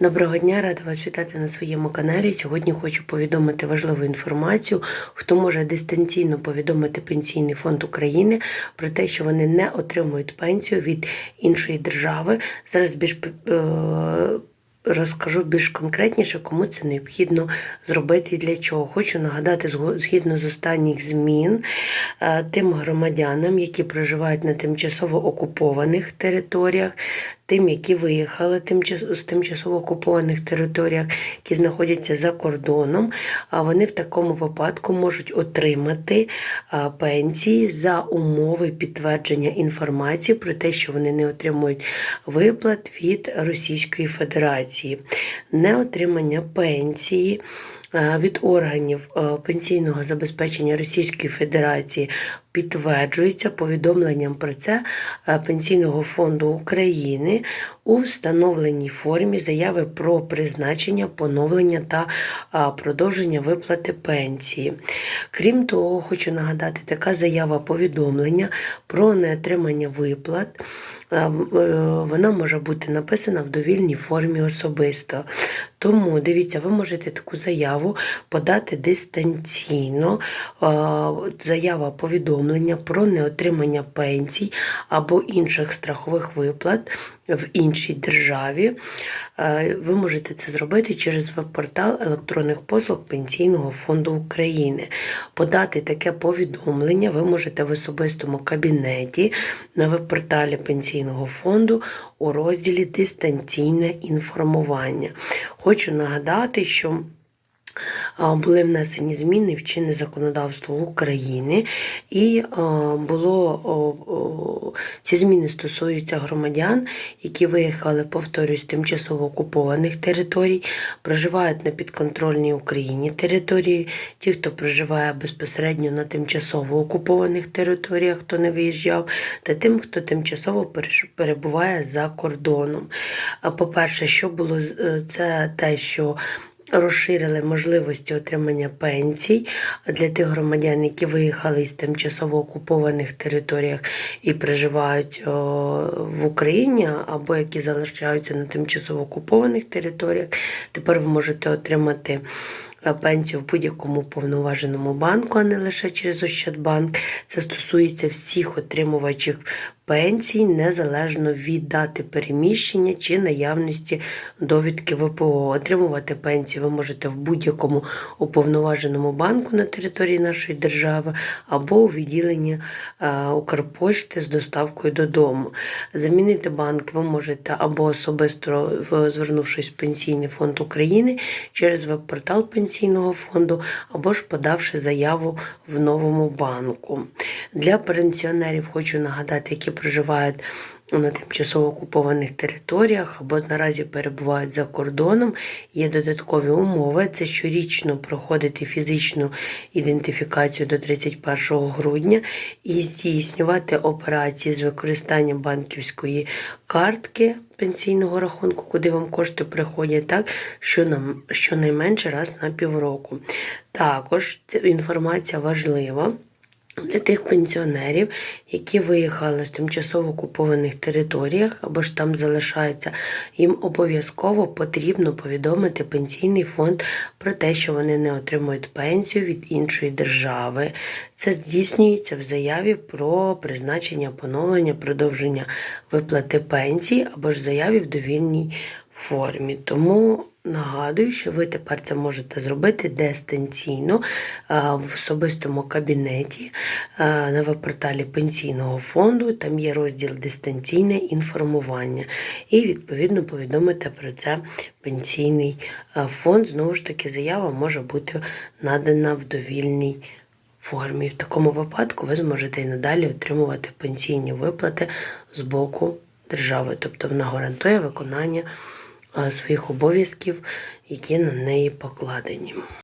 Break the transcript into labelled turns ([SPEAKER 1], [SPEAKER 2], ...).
[SPEAKER 1] Доброго дня, рада вас вітати на своєму каналі. Сьогодні хочу повідомити важливу інформацію, хто може дистанційно повідомити Пенсійний фонд України про те, що вони не отримують пенсію від іншої держави. Зараз більш е, розкажу більш конкретніше, кому це необхідно зробити і для чого. Хочу нагадати, згідно з останніх змін, е, тим громадянам, які проживають на тимчасово окупованих територіях, тим, які виїхали з тимчасово окупованих територіях, які знаходяться за кордоном, а вони в такому випадку можуть отримати пенсії за умови підтвердження інформації про те, що вони не отримують виплат від Російської Федерації, неотримання пенсії. Е, Від органів е, пенсійного забезпечення Російської Федерації підтверджується повідомленням про це е, Пенсійного фонду України у встановленій формі заяви про призначення, поновлення та продовження виплати пенсії. Крім того, хочу нагадати, така заява повідомлення про неотримання виплат. Вона може бути написана в довільній формі особисто. Тому дивіться, ви можете таку заяву подати дистанційно. Е, Заява повідомлення про неотримання пенсій або інших страхових виплат в іншій державі. Е, Ви можете це зробити через веб-портал електронних послуг Пенсійного фонду України. Подати таке повідомлення ви можете в особистому кабінеті на веб-порталі Пенсійного фонду у розділі Дистанційне інформування. Хочу нагадати, що були внесені зміни в чинне законодавство України, і було ці зміни стосуються громадян, які виїхали, повторюсь, тимчасово окупованих територій, проживають на підконтрольній Україні території, ті, хто проживає безпосередньо на тимчасово окупованих територіях, хто не виїжджав, та тим, хто тимчасово перебуває за кордоном. По-перше, що було е, це те, що розширили можливості отримання пенсій для тих громадян, які виїхали із тимчасово окупованих територіях і проживають в Україні, або які залишаються на тимчасово окупованих територіях. Тепер ви можете отримати пенсію в будь-якому повноваженому банку, а не лише через Ощадбанк. Це стосується всіх отримувачів пенсій незалежно від дати переміщення чи наявності довідки ВПО. Отримувати пенсію ви можете в будь-якому уповноваженому банку на території нашої держави або у відділенні е, Укрпошти з доставкою додому. Замінити банк ви можете або особисто звернувшись в Пенсійний фонд України через веб-портал Пенсійного фонду, або ж подавши заяву в новому банку. Для пенсіонерів хочу нагадати, які проживають на тимчасово окупованих територіях або наразі перебувають за кордоном. Є додаткові умови. Це щорічно проходити фізичну ідентифікацію до 31 грудня і здійснювати операції з використанням банківської картки пенсійного рахунку, куди вам кошти приходять, так що нам щонайменше раз на півроку. Також інформація важлива. Для тих пенсіонерів, які виїхали з тимчасово окупованих територіях або ж там залишаються, їм обов'язково потрібно повідомити пенсійний фонд про те, що вони не отримують пенсію від іншої держави. Це здійснюється в заяві про призначення, поновлення, продовження виплати пенсії або ж заяві в довільній формі. Тому нагадую, що ви тепер це можете зробити дистанційно в особистому кабінеті на веб-порталі пенсійного фонду. Там є розділ дистанційне інформування. І відповідно повідомити про це пенсійний фонд. Знову ж таки, заява може бути надана в довільній формі. В такому випадку ви зможете і надалі отримувати пенсійні виплати з боку держави, тобто вона гарантує виконання своїх обов'язків, які на неї покладені.